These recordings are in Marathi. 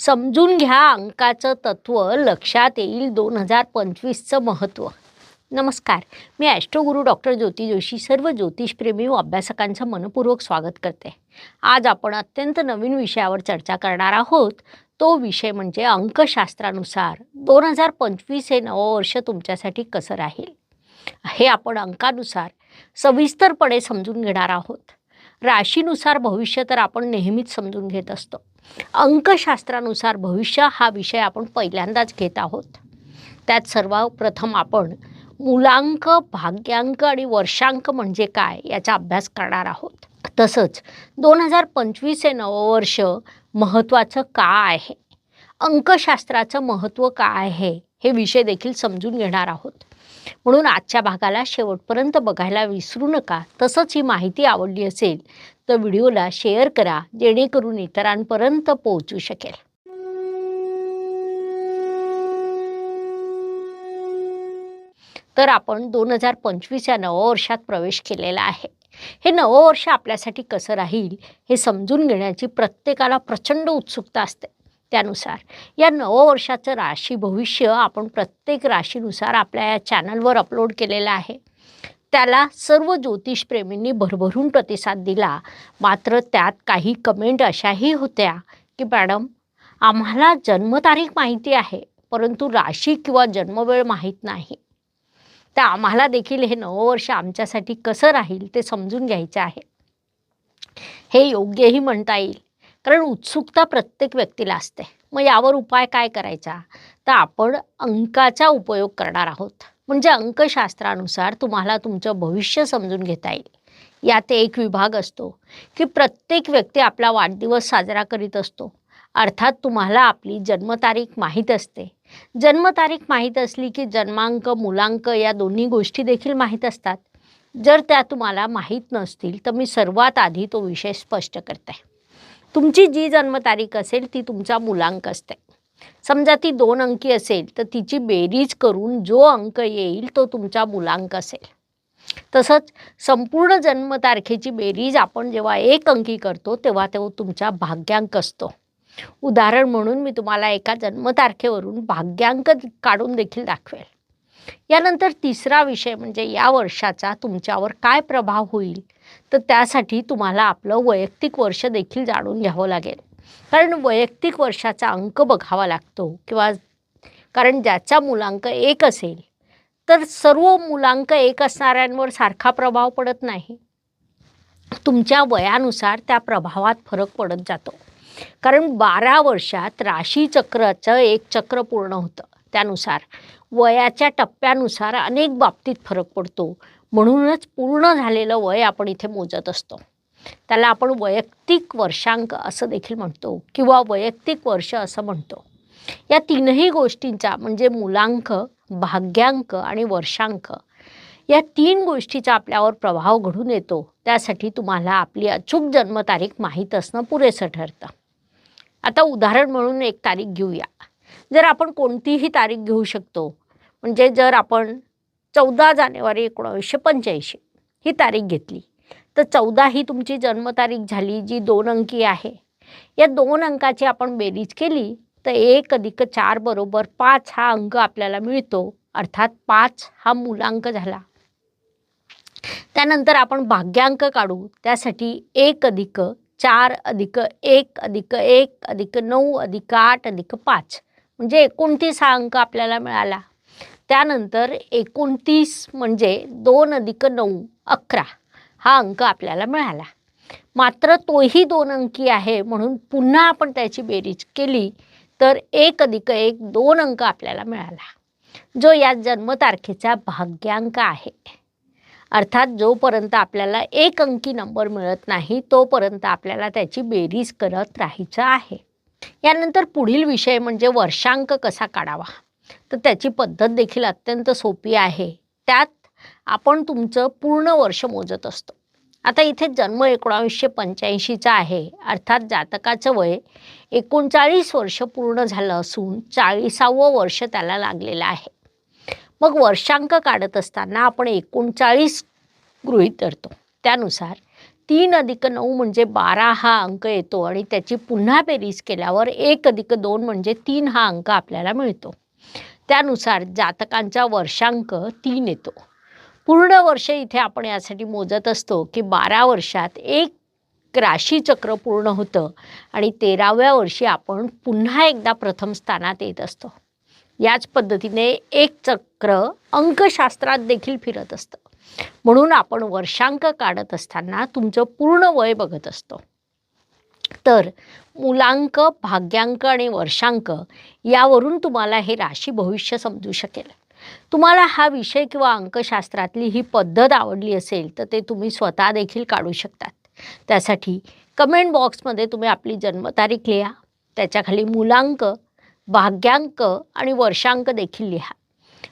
समजून घ्या अंकाचं तत्त्व लक्षात येईल दोन हजार पंचवीसचं महत्त्व नमस्कार मी ॲस्ट्रोगुरू डॉक्टर ज्योती जोशी सर्व ज्योतिषप्रेमी व अभ्यासकांचं मनपूर्वक स्वागत करते. आज आपण अत्यंत नवीन विषयावर चर्चा करणार आहोत. तो विषय म्हणजे अंकशास्त्रानुसार दोन हजार पंचवीस हे नवं वर्ष तुमच्यासाठी कसं राहील? हे आपण अंकानुसार सविस्तरपणे समजून घेणार आहोत. राशीनुसार भविष्य तर आपण नेहमीच समजून घेत असतो. अंकशास्त्रानुसार भविष्य हा विषय आपण पहिल्यांदाच घेत आहोत. त्यात सर्वप्रथम आपण मुलांक भाग्यांक आणि वर्षांक म्हणजे काय याचा अभ्यास करणार आहोत. तसंच दोन हजार पंचवीस हे नववर्ष महत्त्वाचं का आहे? अंकशास्त्राचं महत्त्व काय आहे? हे विषय देखील समजून घेणार आहोत. म्हणून आजच्या भागाला शेवटपर्यंत बघायला विसरू नका. तसंच ही माहिती आवडली असेल तर व्हिडिओला शेअर करा जेणेकरून इतरांपर्यंत पोहोचू शकेल. तर आपण दोन हजार पंचवीस या नववर्षात प्रवेश केलेला आहे. हे नवं वर्ष आपल्यासाठी कसं राहील हे समजून घेण्याची प्रत्येकाला प्रचंड उत्सुकता असते. त्यानुसार. या नववर्षाचं राशी भविष्य आपण प्रत्येक राशीनुसार आपल्या या चॅनलवर अपलोड केलेलं आहे. त्याला सर्व ज्योतिषप्रेमींनी भरभरून प्रतिसाद दिला. मात्र त्यात काही कमेंट अशाही होत्या की मॅडम आम्हाला जन्मतारीख माहिती आहे परंतु राशी किंवा जन्मवेळ माहीत नाही. तर आम्हाला देखील हे नवं वर्ष आमच्यासाठी कसं राहील ते समजून घ्यायचं आहे. हे योग्यही म्हणता येईल. कारण उत्सुकता प्रत्येक व्यक्तीला असते. मग यावर उपाय काय करायचा? तर आपण अंकाचा उपयोग करणार आहोत. म्हणजे अंकशास्त्रानुसार तुम्हाला तुमचं भविष्य समजून घेता येईल. यात एक विभाग असतो की प्रत्येक व्यक्ती आपला वाढदिवस साजरा करीत असतो. अर्थात तुम्हाला आपली जन्मतारीख माहीत असते. जन्मतारीख माहीत असली की जन्मांक मुलांक या दोन्ही गोष्टी देखील माहीत असतात. जर त्या तुम्हाला माहीत नसतील तर मी सर्वात आधी तो विषय स्पष्ट करते. तुमची जी जन्मतारीख असेल ती तुमचा मुलांक असते. समजा ती दोन अंकी असेल तर तिची बेरीज करून जो अंक येईल तो तुमचा मुलांक असेल. तसंच संपूर्ण जन्मतारखेची बेरीज आपण जेव्हा एक अंकी करतो तेव्हा तो तुमचा भाग्यांक असतो. उदाहरण म्हणून मी तुम्हाला एका जन्मतारखेवरून भाग्यांक काढून देखील दाखवेल. यानंतर तिसरा विषय म्हणजे या वर्षाचा तुमच्यावर काय प्रभाव होईल? तर त्यासाठी तुम्हाला आपलं वैयक्तिक वर्ष देखील जाणून घ्यावं लागेल. कारण वैयक्तिक वर्षाचा अंक बघावा लागतो किंवा कारण ज्याचा मुलांक एक असेल तर सर्व मुलांक एक असणाऱ्यांवर सारखा प्रभाव पडत नाही. तुमच्या वयानुसार त्या प्रभावात फरक पडत जातो. कारण बारा वर्षात राशीचक्राचं एक चक्र पूर्ण होतं. त्यानुसार वयाच्या टप्प्यानुसार अनेक बाबतीत फरक पडतो. म्हणूनच पूर्ण झालेलं वय आपण इथे मोजत असतो. त्याला आपण वैयक्तिक वर्षांक असं देखील म्हणतो किंवा वैयक्तिक वर्ष असं म्हणतो. या तीनही गोष्टींचा म्हणजे मुलांक भाग्यांक आणि वर्षांक या तीन गोष्टीचा आपल्यावर प्रभाव घडून येतो. त्यासाठी तुम्हाला आपली अचूक जन्मतारीख माहीत असणं पुरेसं ठरतं. आता उदाहरण म्हणून एक तारीख घेऊया. जर आपण कोणतीही तारीख घेऊ शकतो म्हणजे जर आपण चौदा जानेवारी एकोणावीसशे पंच्याऐंशी ही तारीख घेतली तर चौदा ही तुमची जन्मतारीख झाली जी दोन अंकी आहे. या दोन अंकाची आपण बेरीज केली तर एक अधिक चार बरोबर पाच हा अंक आपल्याला मिळतो अर्थात पाच हा मूलांक झाला. त्यानंतर आपण भाग्यांक काढू त्यासाठी एक अधिक चार अधिक एक अधिक एक अधिक नऊ अधिक आठ अधिक पाच म्हणजे एकोणतीस हा अंक आपल्याला मिळाला. त्यानंतर एकोणतीस म्हणजे दोन अधिक नऊ अकरा हा अंक आपल्याला मिळाला. मात्र तोही दोन अंकी आहे म्हणून पुन्हा आपण त्याची बेरीज केली तर एक अधिक एक दोन अंक आपल्याला मिळाला. जो या जन्मतारखेचा भाग्यांक आहे. अर्थात जोपर्यंत आपल्याला एक अंकी नंबर मिळत नाही तोपर्यंत आपल्याला त्याची बेरीज करत राहायचं आहे. यानंतर पुढील विषय म्हणजे वर्षांक कसा काढावा? तर त्याची पद्धत देखील अत्यंत सोपी आहे. त्यात आपण तुमचं पूर्ण वर्ष मोजत असतो. आता इथे जन्म एकोणावीसशे पंच्याऐंशीचा आहे. अर्थात जातकाचं वय एकोणचाळीस वर्ष पूर्ण झालं असून चाळीसावं वर्ष त्याला लागलेलं आहे. मग वर्षांक काढत असताना आपण एकोणचाळीस गृहीत धरतो. त्यानुसार तीन अधिक नऊ म्हणजे बारा हा अंक येतो आणि त्याची पुन्हा बेरीज केल्यावर एक अधिक दोन म्हणजे तीन हा अंक आपल्याला मिळतो. त्यानुसार जातकांचा वर्षांक तीन येतो. पूर्ण वर्ष इथे आपण यासाठी मोजत असतो की बारा वर्षात एक राशीचक्र पूर्ण होतं आणि तेराव्या वर्षी आपण पुन्हा एकदा प्रथम स्थानात येत असतो. याच पद्धतीने एक चक्र अंकशास्त्रात देखील फिरत असतं. म्हणून आपण वर्षांक काढत असताना तुमचं पूर्ण वय बघत असतो. तर मुलांक भाग्यांक आणि वर्षांक यावरून तुम्हाला हे राशी भविष्य समजू शकेल. तुम्हाला हा विषय किंवा अंकशास्त्रातली ही पद्धत आवडली असेल तर ते तुम्ही स्वतः देखील काढू शकतात. त्यासाठी कमेंट बॉक्समध्ये तुम्ही आपली जन्मतारीख लिहा. त्याच्याखाली मुलांक भाग्यांक आणि वर्षांक देखील लिहा.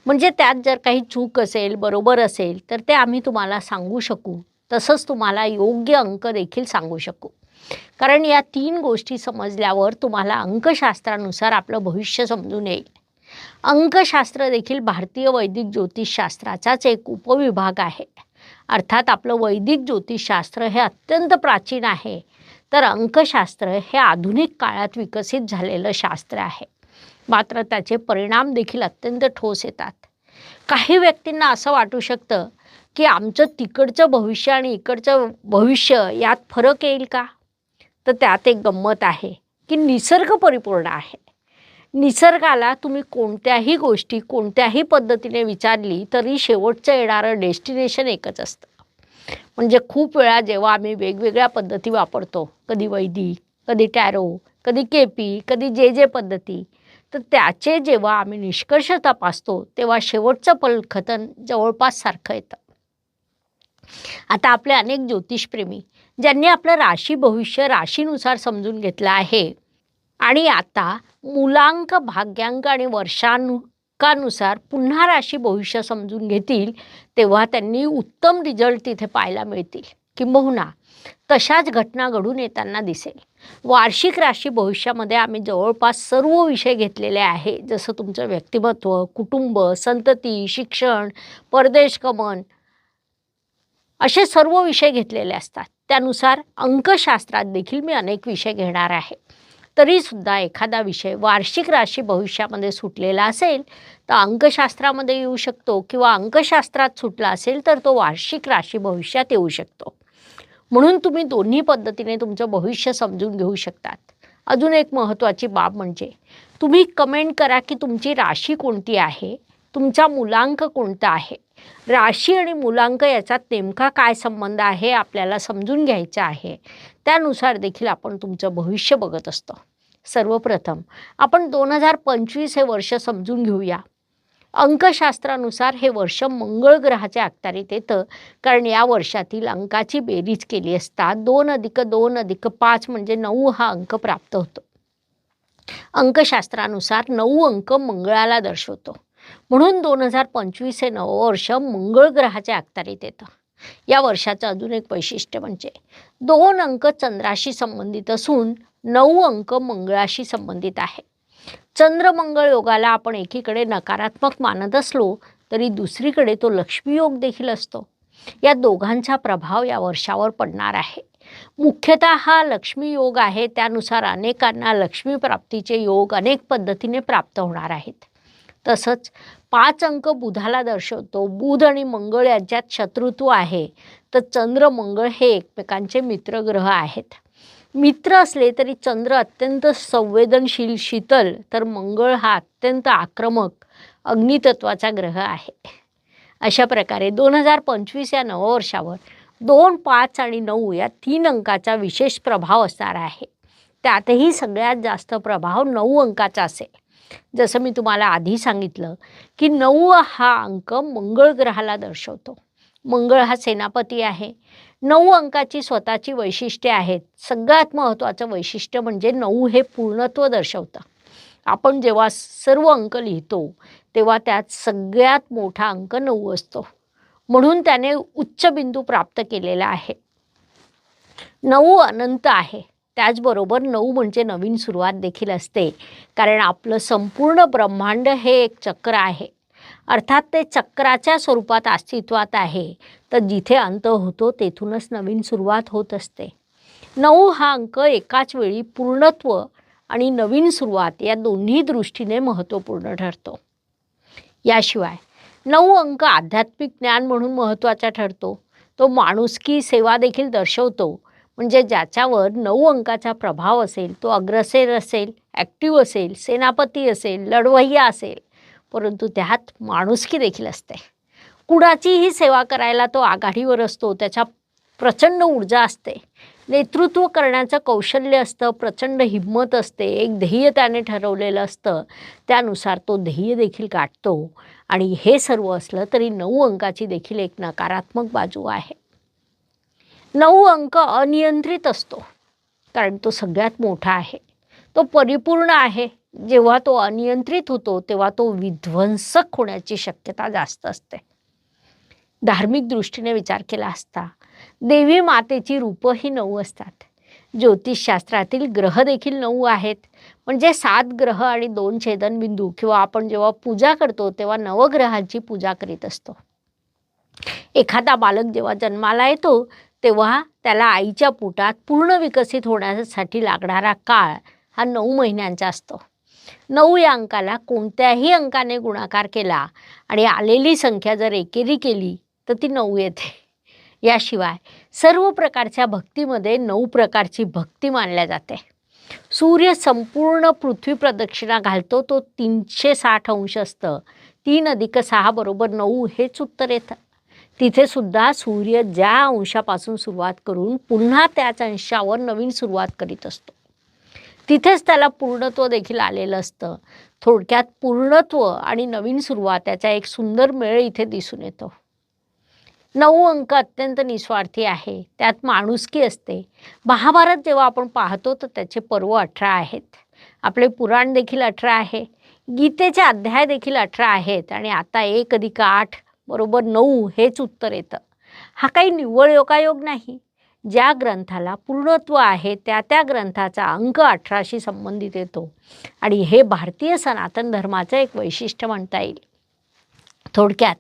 म्हणजे त्यात जर काही चूक असेल बरोबर असेल तर ते आम्ही तुम्हाला सांगू शकू. तसंच तुम्हाला योग्य अंक देखील सांगू शकू. कारण या तीन गोष्टी समजल्यावर तुम्हाला अंकशास्त्रानुसार आपलं भविष्य समजून येईल. अंकशास्त्र देखील भारतीय वैदिक ज्योतिषशास्त्राचाच एक उपविभाग आहे. अर्थात आपलं वैदिक ज्योतिषशास्त्र हे अत्यंत प्राचीन आहे. तर अंकशास्त्र हे आधुनिक काळात विकसित झालेलं शास्त्र आहे. मात्र त्याचे परिणाम देखील अत्यंत ठोस येतात. काही व्यक्तींना असं वाटू शकतं की आमचं तिकडचं भविष्य आणि इकडचं भविष्य यात फरक येईल का? तर त्यात एक गंमत आहे की निसर्ग परिपूर्ण आहे. निसर्गाला तुम्ही कोणत्याही गोष्टी कोणत्याही पद्धतीने विचारली तरी शेवटचं येणारं डेस्टिनेशन एकच असतं. म्हणजे खूप वेळा जेव्हा आम्ही वेगवेगळ्या पद्धती वापरतो कधी वैदिक कधी टॅरो कधी केपी कधी जे जे पद्धती तर त्याचे जेव्हा आम्ही निष्कर्ष तपासतो तेव्हा शेवटचं पलखतन जवळपास सारखं येतं. आता आपले अनेक ज्योतिषप्रेमी ज्यांनी आपलं राशी भविष्य राशीनुसार समजून घेतलं आहे आणि आता मुलांक भाग्यांक आणि वर्षांकानुसार पुन्हा राशी भविष्य समजून घेतील तेव्हा त्यांनी उत्तम रिझल्ट तिथे पाहायला मिळतील. किंबहुना तशाच घटना घडून येताना दिसेल. वार्षिक राशी भविष्यामध्ये आम्ही जवळपास सर्व विषय घेतलेले आहे. जसं तुमचं व्यक्तिमत्व कुटुंब संतती शिक्षण परदेश गमन असे सर्व विषय घेतलेले असतात. त्यानुसार अंकशास्त्रात देखील मी अनेक विषय घेणार आहे. तरीसुद्धा एखादा विषय वार्षिक राशी भविष्यामध्ये सुटलेला असेल तर अंकशास्त्रामध्ये येऊ शकतो किंवा अंकशास्त्रात सुटला असेल तर तो वार्षिक राशी भविष्यात येऊ शकतो. म्हणून तुम्ही दोन्ही पद्धतीने तुमचं भविष्य समजून घेऊ शकतात. अजून एक महत्त्वाची बाब म्हणजे तुम्ही कमेंट करा की तुमची राशी कोणती आहे? तुमचा मुलांक कोणता आहे? राशी आणि मुलांक याच्यात नेमका काय संबंध आहे? आपल्याला समजून घ्यायचं आहे. त्यानुसार देखील आपण तुमचं भविष्य बघत असतो. सर्वप्रथम आपण दोन हजार पंचवीस हे वर्ष समजून घेऊया. अंकशास्त्रानुसार हे वर्ष मंगळ ग्रहाच्या अखत्यारीत येतं. कारण या वर्षातील अंकाची बेरीज केली असता दोन अधिक दोन अधिक पाच म्हणजे नऊ हा अंक प्राप्त होतो. अंकशास्त्रानुसार नऊ अंक मंगळाला दर्शवतो. म्हणून दोन हजार पंचवीस हे नववर्ष मंगळ ग्रहाच्या अखत्यारीत येतं. या वर्षाचं अजून एक वैशिष्ट्य म्हणजे दोन अंक चंद्राशी संबंधित असून नऊ अंक मंगळाशी संबंधित आहे. चंद्रमंगळ योगाला आपण एकीकडे नकारात्मक मानत असलो तरी दुसरीकडे तो लक्ष्मीयोग देखील असतो. या दोघांचा प्रभाव या वर्षावर पडणार आहे. मुख्यतः हा लक्ष्मी योग आहे त्यानुसार अनेकांना लक्ष्मी प्राप्तीचे योग अनेक पद्धतीने प्राप्त होणार आहेत. तसंच पाच अंक बुधाला दर्शवतो. बुध आणि मंगळ यांच्यात शत्रुत्व आहे. तर चंद्र मंगळ हे एकमेकांचे मित्रग्रह आहेत. मित्र असले तरी चंद्र अत्यंत संवेदनशील शीतल तर मंगळ हा अत्यंत आक्रमक अग्नितत्वाचा ग्रह आहे. अशा प्रकारे दोन हजार पंचवीस या नववर्षावर दोन पाच आणि नऊ या तीन अंकाचा विशेष प्रभाव असणार आहे. त्यातही सगळ्यात जास्त प्रभाव नऊ अंकाचा असेल. जसं मी तुम्हाला आधी सांगितलं की नऊ हा अंक मंगळ ग्रहाला दर्शवतो. मंगळ हा सेनापती आहे. नऊ अंकाची स्वतःची वैशिष्ट्ये आहेत. सगळ्यात महत्त्वाचं वैशिष्ट्य म्हणजे नऊ हे पूर्णत्व दर्शवतं. आपण जेव्हा सर्व अंक लिहितो तेव्हा त्यात सगळ्यात मोठा अंक नऊ असतो. म्हणून त्याने उच्च बिंदू प्राप्त केलेला आहे. नऊ अनंत आहे. त्याचबरोबर नऊ म्हणजे नवीन सुरुवात देखील असते. कारण आपलं संपूर्ण ब्रह्मांड हे एक चक्र आहे. अर्थात ते चक्राच्या स्वरूपात अस्तित्वात आहे. तर जिथे अंत होतो तेथूनच नवीन सुरुवात होत असते. नऊ हा अंक एकाच वेळी पूर्णत्व आणि नवीन सुरुवात या दोन्ही दृष्टीने महत्त्वपूर्ण ठरतो. याशिवाय नऊ अंक आध्यात्मिक ज्ञान म्हणून महत्त्वाचा ठरतो. तो माणुसकी सेवा देखील दर्शवतो. म्हणजे ज्याच्यावर नऊ अंकाचा प्रभाव असेल तो अग्रसेर असेल ॲक्टिव्ह असेल सेनापती असेल लढवय्या असेल परंतु त्यात माणुसकी देखील असते. कुणाचीही सेवा करायला तो आघाडीवर असतो त्याच्या प्रचंड ऊर्जा असते. नेतृत्व करण्याचं कौशल्य असतं प्रचंड हिंमत असते एक ध्येय त्याने ठरवलेलं असतं त्यानुसार तो ध्येय देखील गाठतो. आणि हे सर्व असलं तरी नऊ अंकाची देखील एक नकारात्मक बाजू आहे. नऊ अंक अनियंत्रित असतो कारण तो सगळ्यात मोठा आहे. तो परिपूर्ण आहे. जेव्हा तो अनियंत्रित होतो तेव्हा तो विध्वंसक होण्याची शक्यता जास्त असते. धार्मिक दृष्टीने विचार केला असता देवी मातेची रूपं ही नऊ असतात. ज्योतिषशास्त्रातील ग्रह देखील नऊ आहेत. म्हणजे सात ग्रह आणि दोन छेदनबिंदू किंवा आपण जेव्हा पूजा करतो तेव्हा नवग्रहांची पूजा करीत असतो. एखादा बालक जेव्हा जन्माला येतो तेव्हा त्याला आईच्या पोटात पूर्ण विकसित होण्यासाठी लागणारा काळ हा नऊ महिन्यांचा असतो. नऊ या अंकाला कोणत्याही अंकाने गुणाकार केला आणि आलेली संख्या जर एकेरी केली तर ती नऊ येते. याशिवाय सर्व प्रकारच्या भक्तीमध्ये नऊ प्रकारची भक्ती मानल्या जाते. सूर्य संपूर्ण पृथ्वी प्रदक्षिणा घालतो तो तीनशे साठ अंश असतं. तीन अधिक सहा बरोबर नऊ हेच उत्तर येतं. तिथे सुद्धा सूर्य ज्या अंशापासून सुरुवात करून पुन्हा त्याच अंशावर नवीन सुरुवात करीत असतो. तिथेच त्याला पूर्णत्व देखील आलेलं असतं. थोडक्यात पूर्णत्व आणि नवीन सुरुवात याचा एक सुंदर मेळ इथे दिसून येतो. नऊ अंक अत्यंत निस्वार्थी आहे. त्यात माणुसकी असते. महाभारत जेव्हा आपण पाहतो तर त्याचे पर्व अठरा आहेत. आपले पुराण देखील अठरा आहे. गीतेचे अध्याय देखील अठरा आहेत. आणि आता एक अधिक आठ बरोबर नऊ हेच उत्तर येतं. हा काही निव्वळ योगायोग नाही. ज्या ग्रंथाला पूर्णत्व आहे त्या त्या ग्रंथाचा अंक अठराशी संबंधित येतो. आणि हे भारतीय सनातन धर्माचं एक वैशिष्ट्य म्हणता येईल. थोडक्यात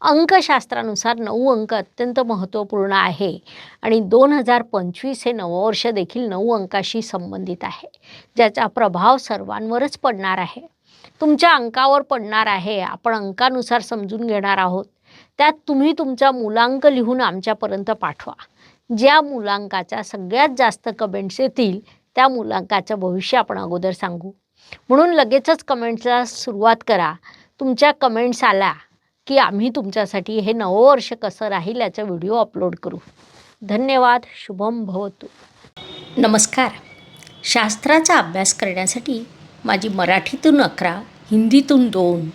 अंकशास्त्रानुसार नऊ अंक अत्यंत महत्त्वपूर्ण आहे. आणि दोन हजार पंचवीस हे नववर्ष देखील नऊ अंकाशी संबंधित आहे. ज्याचा प्रभाव सर्वांवरच पडणार आहे. तुमच्या अंकावर पडणार आहे. आपण अंकानुसार समजून घेणार आहोत. त्यात तुम्ही तुमचा मुलांक लिहून आमच्यापर्यंत पाठवा. ज्या मुलांकाच्या सगळ्यात जास्त कमेंट्स येतील त्या मुलांकाचं भविष्य आपण अगोदर सांगू. म्हणून लगेचच कमेंट्सला सुरुवात करा. तुमच्या कमेंट्स आल्या की आम्ही तुमच्यासाठी हे नववर्ष कसं राहील याचा व्हिडिओ अपलोड करू. धन्यवाद शुभम भवतु. नमस्कार. शास्त्राचा अभ्यास करण्यासाठी माझी मराठीतून अकरा हिंदीतून दोन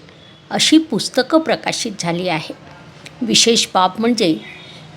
अशी पुस्तकं प्रकाशित झाली आहे. विशेष बाब म्हणजे